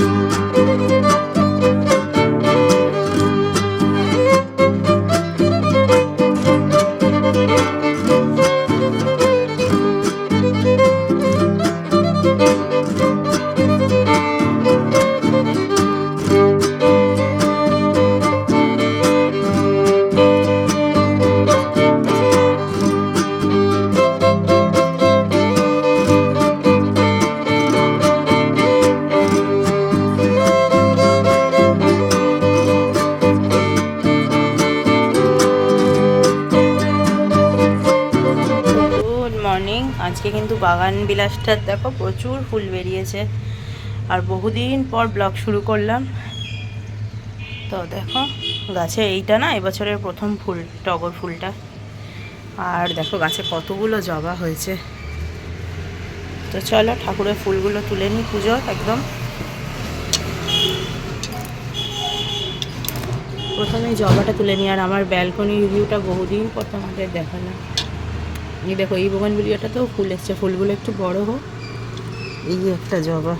Good বাগান বিলাসটার দেখো প্রচুর ফুল বেরিয়েছে। আর বহুদিন পর ব্লগ শুরু করলাম। তো দেখো, গাছে এইটা না, এবছরের প্রথম ফুল, টগর ফুলটা। আর দেখো গাছে কতগুলো জবা হয়েছে। তো চলো ঠাকুরের ফুলগুলো তুলে নিই পুজোর একদম। প্রথমে জবাটা তুলে নিই, আর আমার ব্যালকনি ভিউটা বহুদিন পর তোমাদের দেখালাম। দেখো এই বোগান বিলিয়াটাতেও ফুল এসছে ফুলগুলো একটু বড় হোক। এই একটা জবা।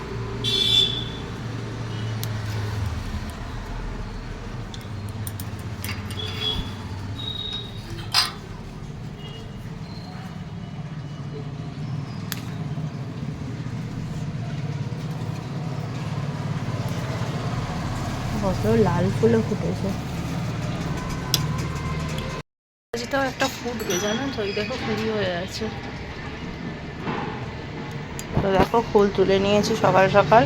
কত লাল ফুলও ফুটেছে। ফুটবে জানো তো দেখো কুড়ি হয়ে আছে তো দেখো ফুল তুলে নিয়েছি সকাল সকাল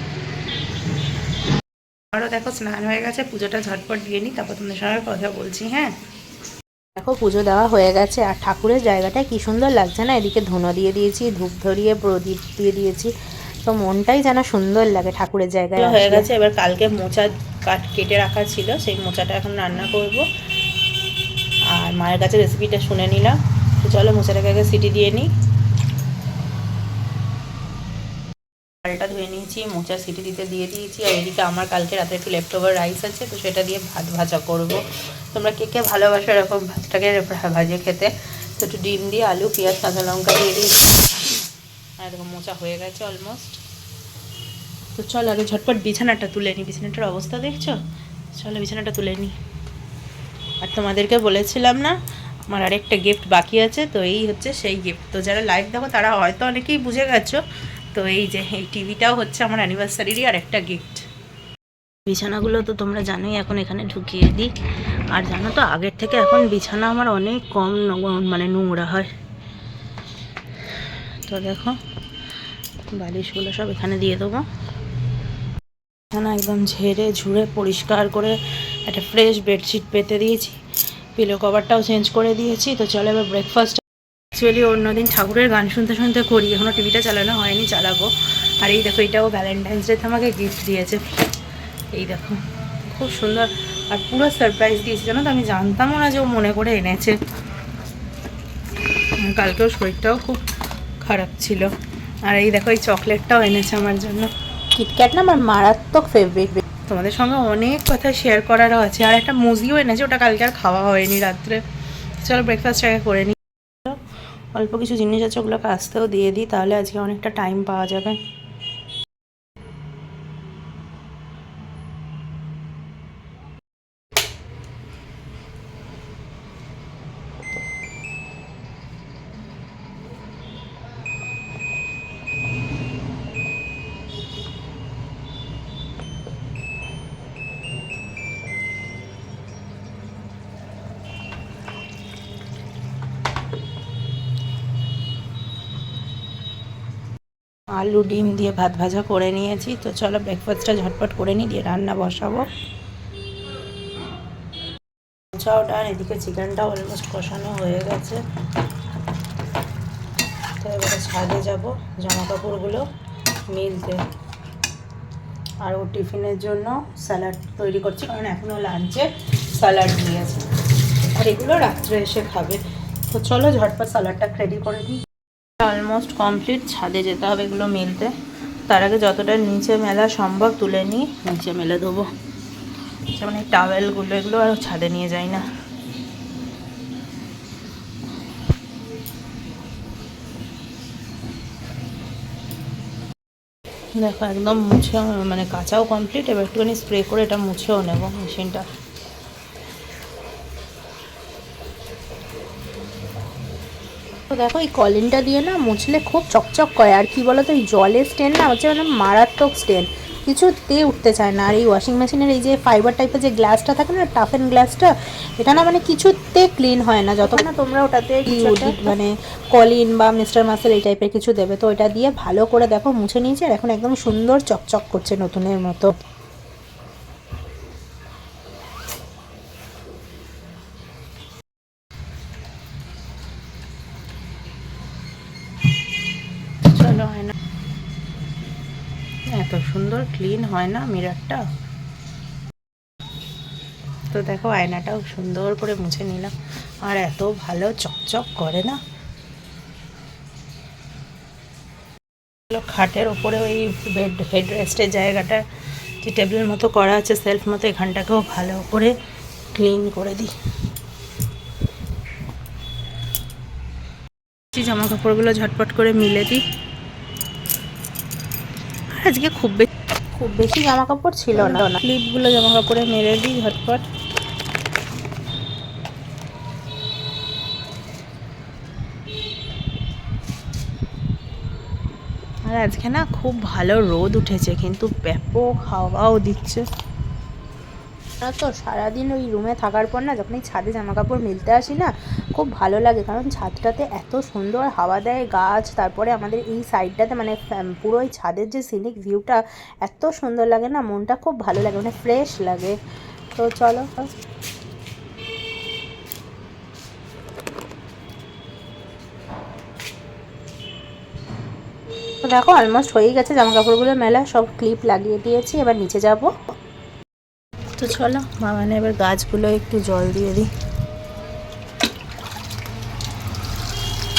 আরও দেখো স্নান হয়ে গেছে পুজোটা ঝটপট দিয়ে নিই তারপর তোমাদের সঙ্গে কথা বলছি হ্যাঁ দেখো পুজো দেওয়া হয়ে গেছে আর ঠাকুরের জায়গাটা কি সুন্দর লাগছে না এদিকে ধুনো দিয়ে দিয়েছি ধূপ ধরিয়ে প্রদীপ দিয়ে দিয়েছি তো মনটাই যেন সুন্দর লাগে ঠাকুরের জায়গায় হয়ে গেছে এবার কালকে মোচা কাট কেটে রাখা ছিল সেই মোচাটা এখন রান্না করব আর মায়ের কাছে রেসিপিটা শুনে নিলাম। তো চলো মোচাটাকে আগে সিটি দিয়ে নিই। ডালটা ধুয়ে নিয়েছি, মোচা সিটি দিতে দিয়ে দিয়েছি। আর এদিকে আমার কালকে রাতে একটু লেফট ওভার রাইস আছে, তো সেটা দিয়ে ভাত ভাজা করব। তোমরা কে কে ভালোবাসো এরকম ভাতটাকে ভাজিয়ে খেতে? তো একটু ডিম দিয়ে আলু, পেঁয়াজ কাঁচা লঙ্কা দিয়ে দিয়েছি আর এরকম মোচা হয়ে গেছে অলমোস্ট তো চল আগে ঝটপট বিছানাটা তুলে নিই। বিছানাটার অবস্থা দেখছ? চলো বিছানাটা তুলে নিই। আর তোমাদেরকে বলেছিলাম না, আমার আরেকটা গিফট বাকি আছে, তো এই হচ্ছে সেই গিফট তো যারা লাইভ দেখো, তারা হয়তো অনেকেই বুঝে গেছো, তো এই যে, এই টিভিটাও হচ্ছে আমার অ্যানিভার্সারিরই আরেকটা গিফট বিছানাগুলো তো তোমরা জানোই, এখন এখানে ঢুকিয়ে দিই। আর জানো তো, আগের থেকে এখন বিছানা আমার অনেক কম মানে নোংরা হয়। তো দেখো, বালিশগুলো সব এখানে দিয়ে দেবো। বিছানা একদম ঝেড়ে ঝুড়ে পরিষ্কার করে একটা ফ্রেশ বেডশিট পেতে দিয়েছি। পিলো কভারটাও চেঞ্জ করে দিয়েছি। তো চলো এবার ব্রেকফাস্ট অ্যাকচুয়ালি অন্যদিন ঠাকুরের গান শুনতে শুনতে করি। এখনও টিভিটা চালানো হয়নি, চালাবো। আর এই দেখো, এটাও ভ্যালেন্টাইন্স ডেতে আমাকে গিফট দিয়েছে। এই দেখো, খুব সুন্দর। আর পুরো সারপ্রাইজ দিয়েছে, জানো তো? আমি জানতামও না যে ও মনে করে এনেছে। কালকেও শরীরটাও খুব খারাপ ছিল। আর এই দেখো, এই চকলেটটাও এনেছে আমার জন্য। কিটক্যাট না আমার মারাত্মক ফেভারিট তোমাদের সঙ্গে অনেক কথা শেয়ার করারও আছে। আর একটা মুজিও এনেছে, ওটা কালকে আর খাওয়া হয়নি রাত্রে। চলো ব্রেকফাস্ট আগে করে নিই অল্প কিছু জিনিস আছে, ওগুলোকে আসতেও দিয়ে দিই, তাহলে আজকে অনেকটা টাইম পাওয়া যাবে। আলু, ডিম দিয়ে ভাত ভাজা করে নিয়েছি। তো চলো ব্রেকফাস্টটা ঝটপট করে নিই, দিয়ে রান্না বসাবো। মোচাও ডান, এদিকে চিকেনটা অলমোস্ট কষানো হয়ে গেছে। তো এবারে ছাদে যাব জামা কাপড়গুলো মিলতে। আর ও টিফিনের জন্য স্যালাড তৈরি করছি, কারণ এখনও লাঞ্চে স্যালাড নিয়েছে। আর এগুলো রাত্রে এসে খাবে। তো চলো ঝটপট স্যালাডটা রেডি করে দিই অলমোস্ট কমপ্লিট ছাদে যেতে হবে এগুলো মেলতে। তার আগে যতটা নিচে মেলা সম্ভব তুলে নিই, নিচে মেলে দেবো যেমন এই টাওয়েলগুলো এগুলো আর ছাদে নিয়ে যাই না। দেখো, একদম মুছে মানে কাঁচাও কমপ্লিট এবার একটুখানি স্প্রে করে এটা মুছেও নেব মেশিনটা তো দেখো এই কলিনটা দিয়ে না মুছলে খুব চকচক করে। আর কি বলতো এই জলের স্টেন না হচ্ছে মানে মারাত্মক স্টেন কিছুতে উঠতে চায় না। আর এই ওয়াশিং মেশিনের এই যে ফাইবার টাইপের যে গ্লাসটা থাকে না টাফেন গ্লাসটা এটা না মানে কিছুতে ক্লিন হয় না। যত না তোমরা ওটাতে মানে কলিন বা মিস্টার মাসেল এই টাইপের কিছু দেবে। তো এটা দিয়ে ভালো করে দেখো মুছে নিয়েছে আর এখন একদম সুন্দর চকচক করছে নতুনের মতো চলো হয় না এত সুন্দর ক্লিন হয় না মিররটা? তো দেখো, আয়নাটাও সুন্দর করে মুছে নিলাম। আর এত ভালো চকচক করে না? খাটের ওপরে ওই বেড হেড রেস্টের জায়গাটা, যে টেবিল মতো করা আছে সেলফ মতো, এখানটাকেও ভালো করে ক্লিন করে দিই। জামা কাপড়গুলো ঝটপট করে মিলে দিই। আজকে খুব বেশি খুব বেশি জামা কাপড় ছিল না। ক্লিপগুলো জামা কাপড়ে মেরে দিই ঝটপট। আর আজকে না খুব ভালো রোদ উঠেছে কিন্তু ব্যাপক হাওয়াও দিচ্ছে। তো সারাদিন ওই রুমে থাকার পর না যখন এই ছাদে জামা কাপড় মিলতে আসি না খুব ভালো লাগে। কারণ ছাদটাতে এত সুন্দর হাওয়া দেয় গাছ, তারপরে আমাদের এই সাইডটাতে মানে পুরো এই ছাদের যে সিনিক ভিউটা এত সুন্দর লাগে না? মনটা খুব ভালো লাগে মানে ফ্রেশ লাগে। তো চলো। দেখো অলমোস্ট হয়ে গেছে জামা কাপড়গুলো মেলা, সব ক্লিপ লাগিয়ে দিয়েছি, এবার নিচে যাব। তো চলো, মামানে এবার গাছগুলো একটু জল দিয়ে দিই।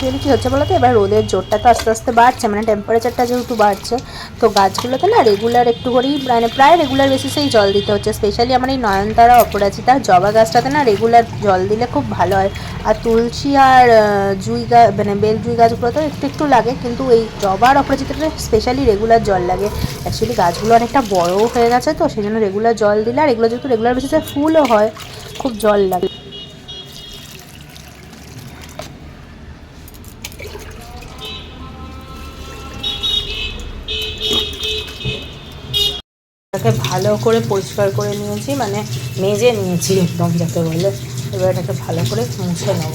এখানে কী হচ্ছে বলো তো এবার রোদের জোরটা তো আস্তে আস্তে বাড়ছে মানে টেম্পারেচারটা যেহেতু বাড়ছে, তো গাছগুলোতে না রেগুলার একটু করেই মানে প্রায় রেগুলার বেসিসেই জল দিতে হচ্ছে। স্পেশালি আমার এই নয়নতারা অপরাজিতা জবা গাছটাতে না রেগুলার জল দিলে খুব ভালো হয়। আর তুলসী আর জুই গাছ মানে বেল জুই গাছগুলোতেও একটু একটু লাগে, কিন্তু এই জবা আর অপরাজিতাটা স্পেশালি রেগুলার জল লাগে। অ্যাকচুয়ালি গাছগুলো অনেকটা বড়ও হয়ে গেছে তো সেই জন্য রেগুলার জল দিলে, আর এগুলো যেহেতু রেগুলার বেসিসে ফুলও হয়, খুব জল লাগে। এটাকে ভালো করে পরিষ্কার করে নিয়েছি মানে মেজে নিয়েছি একদম যাকে বলে এবার এটাকে ভালো করে মুছে নেব।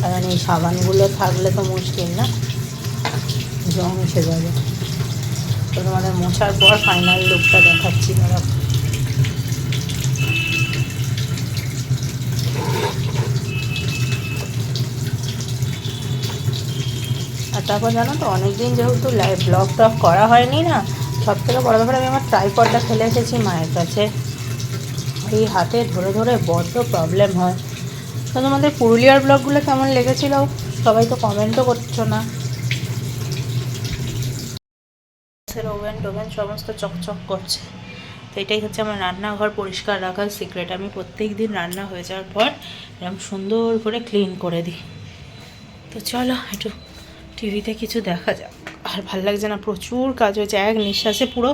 কারণ এই সাবানগুলো থাকলে তো মুশকিল না, জং এসে যাবে। তো তোমাদের মোছার পর ফাইনাল লুকটা দেখাচ্ছি দাঁড়া আর তারপর জানো তো, অনেকদিন যেহেতু লাইভ ব্লগ টক করা হয়নি না সব থেকে বড় ব্যাপার, আমি আমার ট্রাইপডটা ফেলে এসেছি মায়ের কাছে। এই হাতে ধরে ধরে বড্ড প্রবলেম হয়। তো তোমাদের পুরুলিয়ার ব্লগগুলো কেমন লেগেছিল? সবাই তো কমেন্টও করছ না। ওভেন টোভেন সমস্ত চকচক করছে। তো এটাই হচ্ছে আমার রান্নাঘর পরিষ্কার রাখার সিক্রেট আমি প্রত্যেক দিন রান্না হয়ে যাওয়ার পর এরকম সুন্দর করে ক্লিন করে দিই। তো চলো একটু টিভিতে কিছু দেখা যাক। আর ভালো লাগছে না, প্রচুর কাজ হয়েছে, এক নিঃশ্বাসে পুরো।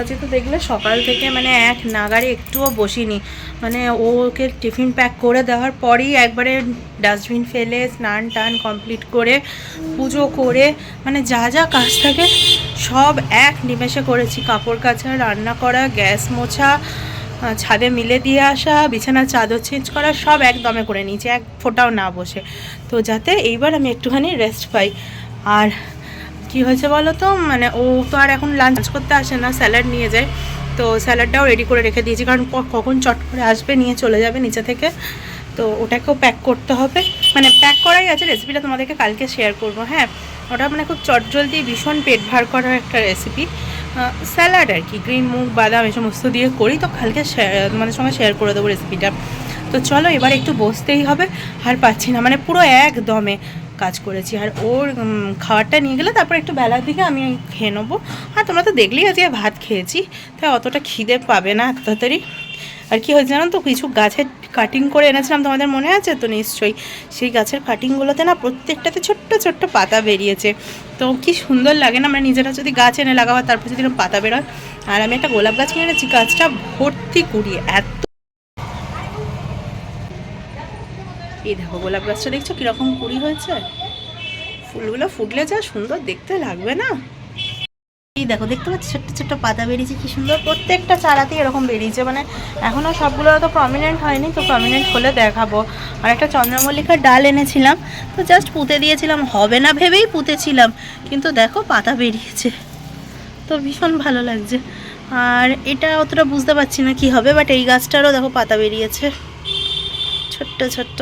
আজকে তো দেখলে সকাল থেকে মানে এক নাগারে একটুও বসিনি। মানে ওকে টিফিন প্যাক করে দেওয়ার পরেই একবারে ডাস্টবিন ফেলে, স্নান টান কমপ্লিট করে, পুজো করে মানে যা যা কাজ থাকে সব এক নিমেষে করেছি। কাপড় কাচা, রান্না করা, গ্যাস মোছা ছাদে মিলে দিয়ে আসা বিছানার চাদর চেঞ্জ করা, সব একদমে করে নিয়েছি, এক ফোঁটাও না বসে। তো যাতে এইবার আমি একটুখানি রেস্ট পাই। আর কি হয়েছে বলো তো? মানে ও তো আর এখন লাঞ্চ করতে আসে না স্যালাড নিয়ে যায়। তো স্যালাডটাও রেডি করে রেখে দিয়েছি, কারণ কখন চট করে আসবে, নিয়ে চলে যাবে নিচে থেকে। তো ওটাকেও প্যাক করতে হবে। মানে প্যাক করাই আছে রেসিপিটা তোমাদেরকে কালকে শেয়ার করব হ্যাঁ? ওটা মানে খুব চটজলদি, ভীষণ পেট ভার করার একটা রেসিপি স্যালাড আর কি, গ্রিন মুগ, বাদাম এই সমস্ত দিয়ে করি, তো কালকে share- তোমাদের সঙ্গে শেয়ার করে দেবো রেসিপিটা তো চলো, এবার একটু বসতেই হবে, আর পাচ্ছি না মানে পুরো একদমে। কাজ করেছি। আর ওর খাবারটা নিয়ে গেলে তারপর একটু বেলার দিকে আমি খেয়ে নেব। আর তোমরা তো দেখলেই আজকে ভাত খেয়েছি, তাই অতটা খিদে পাবে না এত তাড়াতাড়ি। আর কি হয়েছে জানো তো, কিছু গাছের কাটিং করে এনেছিলাম, তোমাদের মনে আছে তো নিশ্চয়ই? সেই গাছের কাটিংগুলোতে না প্রত্যেকটাতে ছোট্ট ছোট্ট পাতা বেরিয়েছে। তো কি সুন্দর লাগে না আমরা নিজেরা যদি গাছ এনে লাগাবো তারপর যদি পাতা বেরোয়। আর আমি একটা গোলাপ গাছ কিনে এনেছি গাছটা ভর্তি কুড়িয়ে, এত এই দেখো গোলাপ গাছটা দেখছ কীরকম কুড়ি হয়েছে? ফুলগুলো ফুটলে যা সুন্দর, দেখতে লাগবে না? এই দেখো, দেখতে পাচ্ছি? ছোট্ট ছোট্ট পাতা বেরিয়েছে, কি সুন্দর। প্রত্যেকটা চারাতেই এরকম বেরিয়েছে মানে এখনও সবগুলো তো প্রমিনেন্ট হয়নি, তো প্রমিনেন্ট হলে দেখাবো। আর একটা চন্দ্রমল্লিকার ডাল এনেছিলাম, তো জাস্ট পুঁতে দিয়েছিলাম। হবে না ভেবেই পুঁতেছিলাম, কিন্তু দেখো পাতা বেরিয়েছে। তো ভীষণ ভালো লাগছে। আর এটা অতটা বুঝতে পারছি না কি হবে বাট এই গাছটারও দেখো পাতা বেরিয়েছে। ছোট্ট ছোট্ট।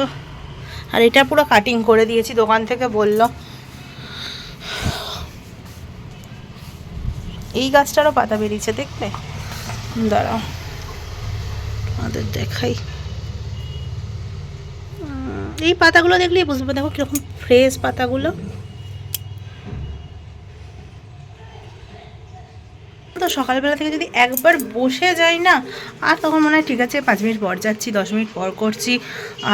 আর এটা পুরো কাটিং করে দিয়েছি, দোকান থেকে বলল। এই গাছটারও পাতা বেরিয়েছে দেখবে দাঁড়াও আমাদের দেখাই। এই পাতাগুলো দেখলেই বুঝবে, দেখো কীরকম ফ্রেশ পাতাগুলো। তো সকালবেলা থেকে যদি একবার বসে যাই না, আর তখন মনে হয় ঠিক আছে, পাঁচ মিনিট পর যাচ্ছি, দশ মিনিট পর করছি,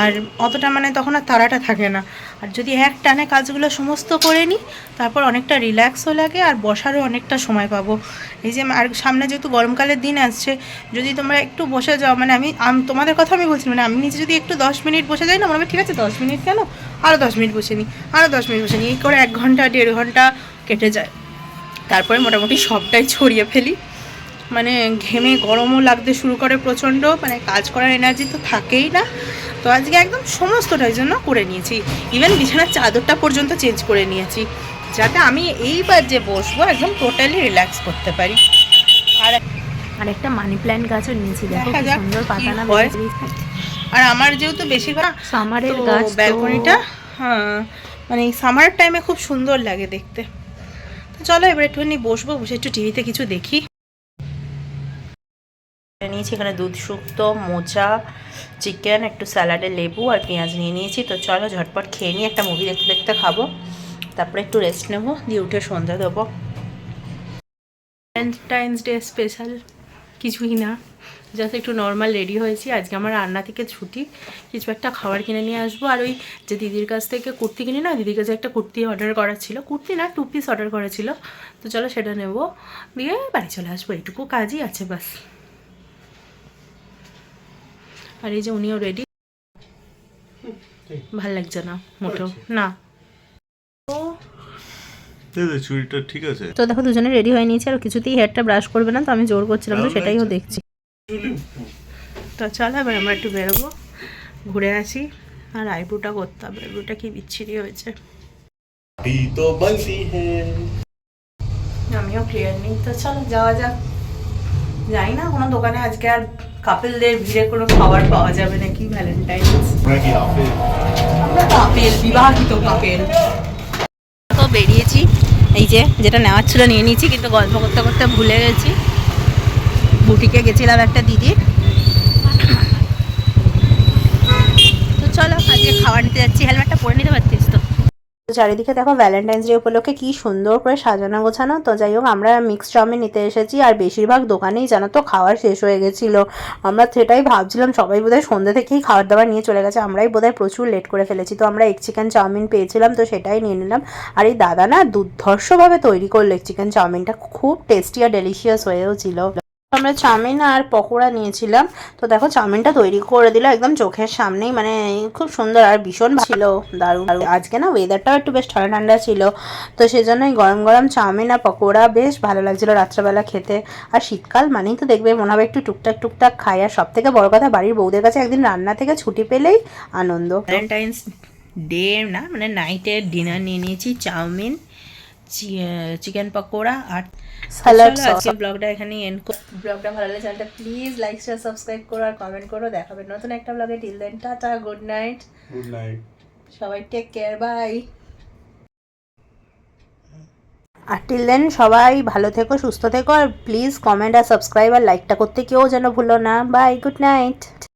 আর অতটা মানে তখন আর তাড়াটা থাকে না। আর যদি এক টানে কাজগুলো সমস্ত করে নিই, তারপর অনেকটা রিল্যাক্সও লাগে, আর বসারও অনেকটা সময় পাবো। এই যে আর সামনে যেহেতু গরমকালের দিন আসছে, যদি তোমরা একটু বসে যাও মানে আমি তোমাদের কথা আমি বলছি মানে আমি নিজে যদি একটু দশ মিনিট বসে যাই না, মনে ঠিক আছে, দশ মিনিট কেন? আরও দশ মিনিট বসে নিই আরও দশ মিনিট বসে নিই, এই করে এক ঘণ্টা, দেড় ঘণ্টা কেটে যায়। তারপরে মোটামুটি সবটাই ছড়িয়ে ফেলি। মানে ঘেমে গরমও লাগতে শুরু করে প্রচণ্ড মানে কাজ করার এনার্জি তো থাকেই না। তো আজকে একদম সমস্তটার জন্য করে নিয়েছি। ইভেন বিছানার চাদরটা পর্যন্ত চেঞ্জ করে নিয়েছি। যাতে আমি এইবার যে বসবো একদম টোটালি রিল্যাক্স করতে পারি। আর আর একটা মানি প্ল্যান্ট গাছও নিয়েছি দেখো দেখা কি সুন্দর পাতা না আর আমার যেহেতু বেশিরভাগ সামারের গাছ ব্যালকনিটা হ্যাঁ মানে এই সামার টাইমে খুব সুন্দর লাগে দেখতে। চলো এবার একটুখানি বসবো বসে একটু টিভিতে কিছু দেখি। নিয়েছি এখানে দুধ শুক্তো মোচা চিকেন একটু স্যালাডে লেবু আর পেঁয়াজ নিয়ে নিয়েছি। তো চলো ঝটপট খেয়ে নিয়ে একটা মুভি দেখতে দেখতে খাব। তারপরে একটু রেস্ট নেব দিয়ে উঠে সন্ধ্যা দেবো। ভ্যালেন্টাইন্স ডে স্পেশাল কিছুই না। জাস্ট একটু নর্মাল রেডি হয়েছি। আজকে আমার রান্না থেকে ছুটি। কিছু একটা খাবার কিনে নিয়ে আসব। আর ওই যে দিদির কাছ থেকে কুর্তি কিনি না দিদির কাছে একটা কুর্তি অর্ডার করা ছিল। কুর্তি না টু পিস অর্ডার করা ছিল। তো চলো সেটা নেব। দিয়ে বাড়ি চলে আসব। এইটুকু কাজই আছে বাস। আর এই যে উনিও রেডি ভালো লাগছে না মোটো না। দাদা চুড়িটা ঠিক আছে। তো দেখো দুজনে রেডি হয়ে নিয়েছে। আর কিছুতেই হেয়ারটা ব্রাশ করবে না। তো আমি জোর করছিলাম তো সেটাইও দেখছি। তো চল এবার আমরা একটু বেরোবো। ঘুরে আসি। আর আইব্রুটা করতে হবে। আইব্রুটা কি বিচ্ছিরি হয়েছে। আমিও ক্লিয়ার নেই। তো চল যাওয়া যাক। যাই না কোনো দোকানে আজকে আর কাপেলদের ভিড়ে কোনো খাবার পাওয়া যাবে নাকি ভ্যালেন্টাইন বিবাহিত কাপেল। তো বেরিয়েছি। এই যে যেটা নেওয়ার ছিল নিয়ে নিয়েছি কিন্তু গল্প করতে করতে ভুলে গেছি। বুটিকে গেছিলাম একটা দিদি। তো চলো আজকে খাবার নিতে যাচ্ছি। হেলমেটটা পরে নিতে পারতিস তো। চারিদিকে দেখো ভ্যালেন্টাইন্স ডে উপলক্ষে কি সুন্দর করে সাজানো গোছানো। তো যাই হোক, আমরা মিক্সড চাউমিন নিতে এসেছি। আর বেশিরভাগ দোকানেই জানো তো খাওয়ার শেষ হয়ে গেছিল। আমরা সেটাই ভাবছিলাম, সবাই বোধহয় সন্ধ্যে থেকেই খাবার দাবার নিয়ে চলে গেছে। আমরাই বোধহয় প্রচুর লেট করে ফেলেছি। তো আমরা এক চিকেন চাউমিন পেয়েছিলাম, তো সেটাই নিয়ে নিলাম। আর এই দাদা না দুর্ধর্ষভাবে তৈরি করল এক চিকেন চাউমিনটা। খুব টেস্টি আর ডেলিশিয়াস হয়েও ছিল। আমরা চাউমিন আর পকোড়া নিয়েছিলাম। তো দেখো, চাউমিনটা তৈরি করে দিল একদম চোখের সামনেই। মানে খুব সুন্দর আর ভীষণ ছিল। দারুণ আজকে না ওয়েদারটাও একটু বেশ ঠান্ডা ঠান্ডা ছিল। তো সেজন্যই গরম গরম চাউমিন আর পকোড়া বেশ ভালো লাগছিল রাত্রেবেলা খেতে। আর শীতকাল মানেই তো দেখবে, মনে হবে একটু টুকটাক টুকটাক খাই। আর সব থেকে বড় কথা, বাড়ির বউদের কাছে একদিন রান্না থেকে ছুটি পেলেই আনন্দ। ভ্যালেন্টাইন্স ডে না মানে নাইটের ডিনার নিয়ে নিয়েছি, চাউমিন চিকেন পকোড়া আর আজকে ব্লগটা এখানে এন্ড ব্লগটা ভালো লাগলে চ্যানেলটা প্লিজ লাইক শেয়ার সাবস্ক্রাইব করো আর কমেন্ট করো। দেখাবে নতুন একটা ব্লগে। Till then tata good night good night সবাই টেক কেয়ার বাই আর টিল দেন সবাই ভালো থেকো সুস্থ থেকো আর প্লিজ কমেন্ট আর সাবস্ক্রাইব আর লাইকটা করতে কেউ যেন ভুলো না। Bye good night